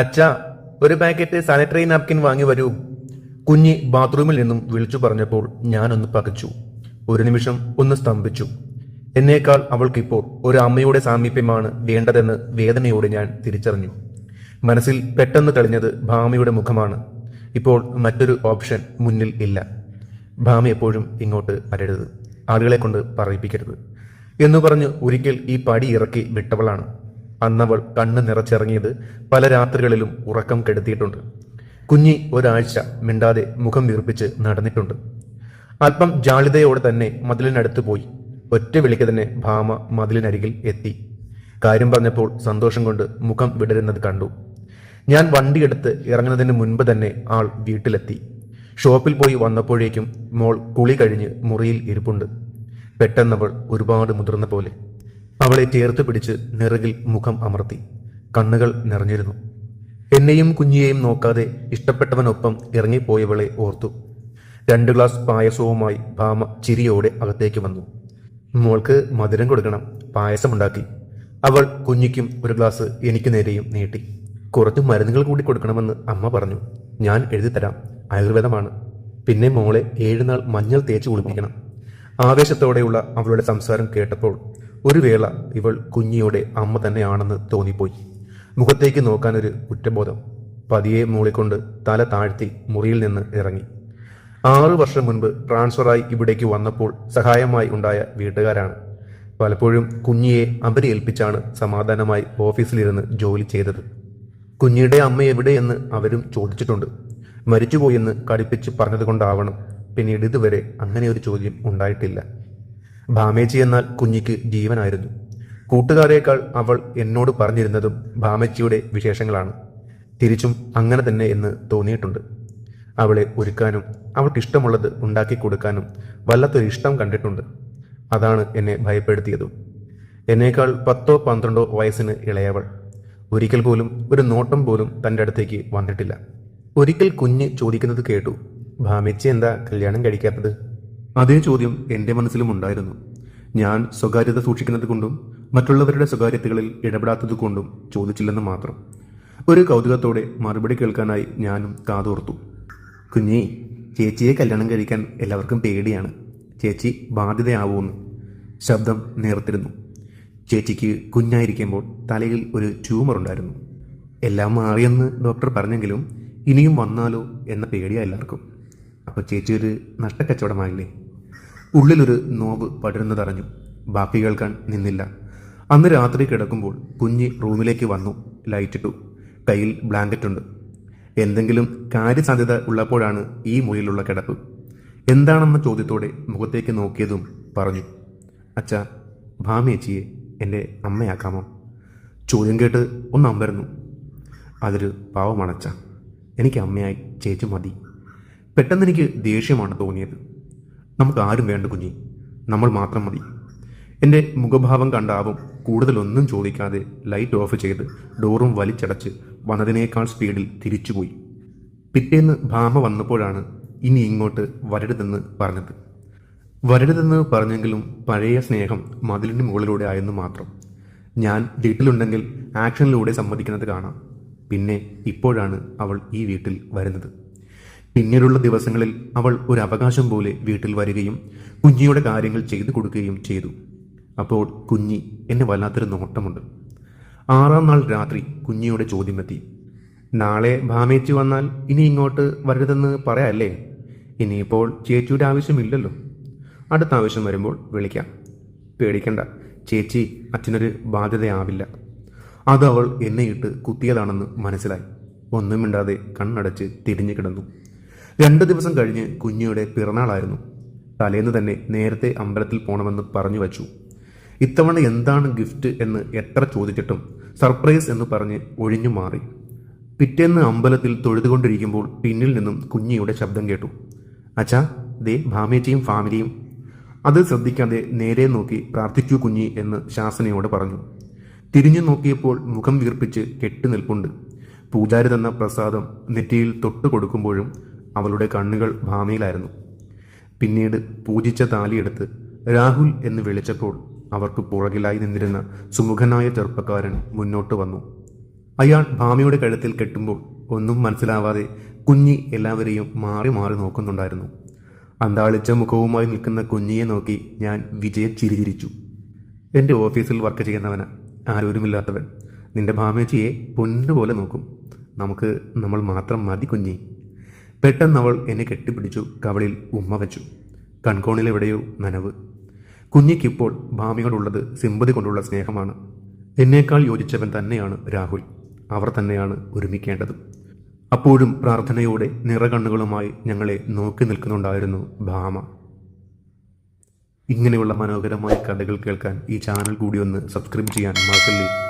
അച്ഛാ ഒരു packet sanitary napkin വാങ്ങി വരൂ. കുഞ്ഞി ബാത്റൂമിൽ നിന്നും വിളിച്ചു പറഞ്ഞപ്പോൾ ഞാനൊന്ന് പകച്ചു. ഒരു നിമിഷം ഒന്ന് സ്തംഭിച്ചു. എന്നേക്കാൾ അവൾക്കിപ്പോൾ ഒരു അമ്മയുടെ സാമീപ്യമാണ് വേണ്ടതെന്ന് വേദനയോടെ ഞാൻ തിരിച്ചറിഞ്ഞു. മനസ്സിൽ പെട്ടെന്ന് തെളിഞ്ഞത് ഭാമയുടെ മുഖമാണ്. ഇപ്പോൾ മറ്റൊരു ഓപ്ഷൻ മുന്നിൽ ഇല്ല. ഭാമ എപ്പോഴും ഇങ്ങോട്ട് വരരുത് ആളുകളെ കൊണ്ട് പറയിപ്പിക്കരുത്. എന്ന് പറഞ്ഞ് ഒരിക്കൽ ഈ പടി ഇറക്കി വിട്ടവളാണ്. അന്നവൾ കണ്ണ് നിറച്ചിറങ്ങിയത് പല രാത്രികളിലും ഉറക്കം കെടുത്തിയിട്ടുണ്ട്. കുഞ്ഞി ഒരാഴ്ച മിണ്ടാതെ മുഖം വീർപ്പിച്ച് നടന്നിട്ടുണ്ട്. അല്പം ജാളിതയോടെ തന്നെ മതിലിനടുത്ത് പോയി. ഒറ്റ വിളിക്ക് തന്നെ ഭാമ മതിലിനരികിൽ എത്തി. കാര്യം പറഞ്ഞപ്പോൾ സന്തോഷം കൊണ്ട് മുഖം വിടരുന്നത് കണ്ടു. ഞാൻ വണ്ടിയെടുത്ത് ഇറങ്ങുന്നതിന് മുൻപ് തന്നെ ആൾ വീട്ടിലെത്തി. ഷോപ്പിൽ പോയി വന്നപ്പോഴേക്കും മോൾ കുളി കഴിഞ്ഞ് മുറിയിൽ ഇരിപ്പുണ്ട്. പെട്ടെന്നവൾ ഒരുപാട് മുതിർന്ന പോലെ അവളെ ചേർത്ത് പിടിച്ച് നിറകിൽ മുഖം അമർത്തി. കണ്ണുകൾ നിറഞ്ഞിരുന്നു. എന്നെയും കുഞ്ഞിയെയും നോക്കാതെ ഇഷ്ടപ്പെട്ടവനൊപ്പം ഇറങ്ങിപ്പോയവളെ ഓർത്തു. രണ്ട് ഗ്ലാസ് പായസവുമായി ഭാമ ചിരിയോടെ അകത്തേക്ക് വന്നു. മോൾക്ക് മധുരം കൊടുക്കണം പായസമുണ്ടാക്കി. അവൾ കുഞ്ഞിക്കും ഒരു ഗ്ലാസ് എനിക്ക് നേരെയും നീട്ടി. കുറച്ച് മരുന്നുകൾ കൂടി കൊടുക്കണമെന്ന് അമ്മ പറഞ്ഞു. ഞാൻ എഴുതിത്തരാം. തരാം ആയുർവേദമാണ്. പിന്നെ മോളെ ഏഴുനാൾ മഞ്ഞൾ തേച്ച് കുളിപ്പിക്കണം. ആവേശത്തോടെയുള്ള അവളുടെ സംസാരം കേട്ടപ്പോൾ ഒരു വേള ഇവൾ കുഞ്ഞിയുടെ അമ്മ തന്നെയാണെന്ന് തോന്നിപ്പോയി. മുഖത്തേക്ക് നോക്കാനൊരു കുറ്റബോധം. പതിയെ മൂളിക്കൊണ്ട് തല താഴ്ത്തി മുറിയിൽ നിന്ന് ഇറങ്ങി. ആറു വർഷം മുൻപ് ട്രാൻസ്ഫറായി ഇവിടേക്ക് വന്നപ്പോൾ സഹായമായി ഉണ്ടായ വീട്ടുകാരാണ്. പലപ്പോഴും കുഞ്ഞിയെ അവരെ ഏൽപ്പിച്ചാണ് സമാധാനമായി ഓഫീസിലിരുന്ന് ജോലി ചെയ്തത്. കുഞ്ഞിയുടെ അമ്മ എവിടെയെന്ന് അവരും ചോദിച്ചിട്ടുണ്ട്. മരിച്ചുപോയെന്ന് കടുപ്പിച്ച് പറഞ്ഞതുകൊണ്ടാവണം. പിന്നീട് ഇതുവരെ അങ്ങനെ ഒരു ചോദ്യം ഉണ്ടായിട്ടില്ല. ഭാമേച്ചി എന്നാൽ കുഞ്ഞിക്ക് ജീവനായിരുന്നു. കൂട്ടുകാരേക്കാൾ അവൾ എന്നോട് പറഞ്ഞിരുന്നതും ഭാമച്ചിയുടെ വിശേഷങ്ങളാണ്. തിരിച്ചും അങ്ങനെ തന്നെ എന്ന് തോന്നിയിട്ടുണ്ട്. അവളെ ഒരുക്കാനും അവൾക്കിഷ്ടമുള്ളത് ഉണ്ടാക്കി കൊടുക്കാനും വല്ലാത്തൊരു ഇഷ്ടം കണ്ടിട്ടുണ്ട്. അതാണ് എന്നെ ഭയപ്പെടുത്തിയതും. എന്നേക്കാൾ പത്തോ പന്ത്രണ്ടോ വയസ്സിന് ഇളയവൾ. ഒരിക്കൽ പോലും ഒരു നോട്ടം പോലും തന്റെ അടുത്തേക്ക് വന്നിട്ടില്ല. ഒരിക്കൽ കുഞ്ഞ് ചോദിക്കുന്നത് കേട്ടു ഭാമേച്ചി എന്താ കല്യാണം കഴിക്കാത്തത്? അതേ ചോദ്യം എന്റെ മനസ്സിലും ഉണ്ടായിരുന്നു. ഞാൻ സ്വകാര്യത സൂക്ഷിക്കുന്നത് കൊണ്ടും മറ്റുള്ളവരുടെ സ്വകാര്യതകളിൽ ഇടപെടാത്തത് കൊണ്ടും ചോദിച്ചില്ലെന്ന് മാത്രം. ഒരു കൗതുകത്തോടെ മറുപടി കേൾക്കാനായി ഞാനും കാതോർത്തു. കുഞ്ഞി ചേച്ചിയെ കല്യാണം കഴിക്കാൻ എല്ലാവർക്കും പേടിയാണ്. ചേച്ചി ബാധ്യതയാവുമെന്ന് ശബ്ദം നേർത്തിരുന്നു. ചേച്ചിക്ക് കുഞ്ഞായിരിക്കുമ്പോൾ തലയിൽ ഒരു ട്യൂമർ ഉണ്ടായിരുന്നു. എല്ലാം മാറിയെന്ന് ഡോക്ടർ പറഞ്ഞെങ്കിലും ഇനിയും വന്നാലോ എന്ന പേടിയാണ് എല്ലാവർക്കും. അപ്പോൾ ചേച്ചി ഒരു നഷ്ടക്കച്ചവടമായില്ലേ? ഉള്ളിലൊരു നോവ് പടരുന്നതറിഞ്ഞു. ബാക്കി കേൾക്കാൻ നിന്നില്ല. അന്ന് രാത്രി കിടക്കുമ്പോൾ കുഞ്ഞി റൂമിലേക്ക് വന്നു ലൈറ്റിട്ടു. കയ്യിൽ ബ്ലാങ്കറ്റ് ഉണ്ട്. എന്തെങ്കിലും കാര്യസാധ്യത ഉള്ളപ്പോഴാണ് ഈ മുറിയിലുള്ള കിടപ്പ്. എന്താണെന്ന ചോദ്യത്തോടെ മുഖത്തേക്ക് നോക്കിയതും പറഞ്ഞു. അച്ഛ ഭാമേച്ചിയെ എന്റെ അമ്മയാക്കാമോ? ചോദ്യം കേട്ട് ഒന്ന് അമ്പരന്നു. അതൊരു പാവമണച്ച എനിക്ക് അമ്മയായി ചേച്ചി മതി. പെട്ടെന്ന് എനിക്ക് ദേഷ്യമാണ് തോന്നിയത്. നമുക്ക് ആരും വേണ്ട കുഞ്ഞി. നമ്മൾ മാത്രം മതി. എന്റെ മുഖഭാവം കണ്ടാവും കൂടുതലൊന്നും ചോദിക്കാതെ ലൈറ്റ് ഓഫ് ചെയ്ത് ഡോറും വലിച്ചടച്ച് വന്നതിനേക്കാൾ സ്പീഡിൽ തിരിച്ചുപോയി. പിറ്റേന്ന് ഭാമ വന്നപ്പോഴാണ് ഇനി ഇങ്ങോട്ട് വരരുതെന്ന് പറഞ്ഞത്. വരരുതെന്ന് പറഞ്ഞെങ്കിലും പഴയ സ്നേഹം മതിലിന് മുകളിലൂടെ ആയെന്ന് മാത്രം. ഞാൻ വീട്ടിലുണ്ടെങ്കിൽ ആക്ഷനിലൂടെ സമ്മതിക്കുന്നത് കാണാം. പിന്നെ ഇപ്പോഴാണ് അവൾ ഈ വീട്ടിൽ വരുന്നത്. പിന്നീടുള്ള ദിവസങ്ങളിൽ അവൾ ഒരു അവകാശം പോലെ വീട്ടിൽ വരികയും കുഞ്ഞിയുടെ കാര്യങ്ങൾ ചെയ്തു കൊടുക്കുകയും ചെയ്തു. അപ്പോൾ കുഞ്ഞി എന്നെ വല്ലാത്തൊരു നോട്ടമുണ്ട്. ആറാം നാൾ രാത്രി കുഞ്ഞിയുടെ ചോദ്യമെത്തി നാളെ ഭാമേച്ചി വന്നാൽ ഇനി ഇങ്ങോട്ട് വരരുതെന്ന് പറയാല്ലേ? ഇനിയിപ്പോൾ ചേച്ചിയുടെ ആവശ്യമില്ലല്ലോ. അടുത്ത ആവശ്യം വരുമ്പോൾ വിളിക്കാം. പേടിക്കണ്ട. ചേച്ചി അച്ഛനൊരു ബാധ്യതയാവില്ല. അത് അവൾ എന്നെ ഇട്ട് കുത്തിയതാണെന്ന് മനസ്സിലായി. ഒന്നും മിണ്ടാതെ കണ്ണടച്ച് തിരിഞ്ഞു കിടന്നു. രണ്ട് ദിവസം കഴിഞ്ഞ് കുഞ്ഞിയുടെ പിറന്നാളായിരുന്നു. തലേന്ന് തന്നെ നേരത്തെ അമ്പലത്തിൽ പോണമെന്ന് പറഞ്ഞു വച്ചു. ഇത്തവണ എന്താണ് ഗിഫ്റ്റ് എന്ന് എത്ര ചോദിച്ചിട്ടും സർപ്രൈസ് എന്ന് പറഞ്ഞ് ഒഴിഞ്ഞു മാറി. പിറ്റേന്ന് അമ്പലത്തിൽ തൊഴുതുകൊണ്ടിരിക്കുമ്പോൾ പിന്നിൽ നിന്നും കുഞ്ഞിയുടെ ശബ്ദം കേട്ടു. അച്ഛാ ദേ ഭാമേച്ചിയും ഫാമിലിയും. അത് ശ്രദ്ധിക്കാതെ നേരെ നോക്കി പ്രാർത്ഥിച്ചു കുഞ്ഞി എന്ന് ശാസനയോട് പറഞ്ഞു. തിരിഞ്ഞു നോക്കിയപ്പോൾ മുഖം വീർപ്പിച്ച് കെട്ടി നിൽപ്പുണ്ട്. പൂജാരി തന്ന പ്രസാദം നെറ്റിയിൽ തൊട്ടു കൊടുക്കുമ്പോഴും അവളുടെ കണ്ണുകൾ ഭാമയിലായിരുന്നു. പിന്നീട് പൂജിച്ച താലിയെടുത്ത് രാഹുൽ എന്ന് വിളിച്ചപ്പോൾ അവർക്ക് പുറകിലായി നിന്നിരുന്ന സുമുഖനായ ചെറുപ്പക്കാരൻ മുന്നോട്ട് വന്നു. അയാൾ ഭാമയുടെ കഴുത്തിൽ കെട്ടുമ്പോൾ ഒന്നും മനസ്സിലാവാതെ കുഞ്ഞി എല്ലാവരെയും മാറി മാറി നോക്കുന്നുണ്ടായിരുന്നു. അന്താളിച്ച മുഖവുമായി നിൽക്കുന്ന കുഞ്ഞിയെ നോക്കി ഞാൻ വിജയ ചിരിചിരിച്ചു. എന്റെ ഓഫീസിൽ വർക്ക് ചെയ്യുന്നവന്. ആരോരുമില്ലാത്തവൻ. നിന്റെ ഭാമേച്ചിയെ പൊന്നുപോലെ നോക്കും. നമുക്ക് നമ്മൾ മാത്രം മതി കുഞ്ഞി. പെട്ടെന്ന് അവൾ എന്നെ കെട്ടിപ്പിടിച്ചു കവളിൽ ഉമ്മ വെച്ചു. കൺകോണിലെവിടെയോ നനവ്. കുഞ്ഞിക്കിപ്പോൾ ഭാമിയോടുള്ളത് സിമ്പതി കൊണ്ടുള്ള സ്നേഹമാണ്. എന്നേക്കാൾ യോജിച്ചവൻ തന്നെയാണ് രാഹുൽ. അവർ തന്നെയാണ് ഒരുമിക്കേണ്ടത്. അപ്പോഴും പ്രാർത്ഥനയോടെ നിറകണ്ണുകളുമായി ഞങ്ങളെ നോക്കി നിൽക്കുന്നുണ്ടായിരുന്നു ഭാമ. ഇങ്ങനെയുള്ള മനോഹരമായ കഥകൾ കേൾക്കാൻ ഈ ചാനൽ കൂടി ഒന്ന് സബ്സ്ക്രൈബ് ചെയ്യാൻ മറക്കല്ലേ?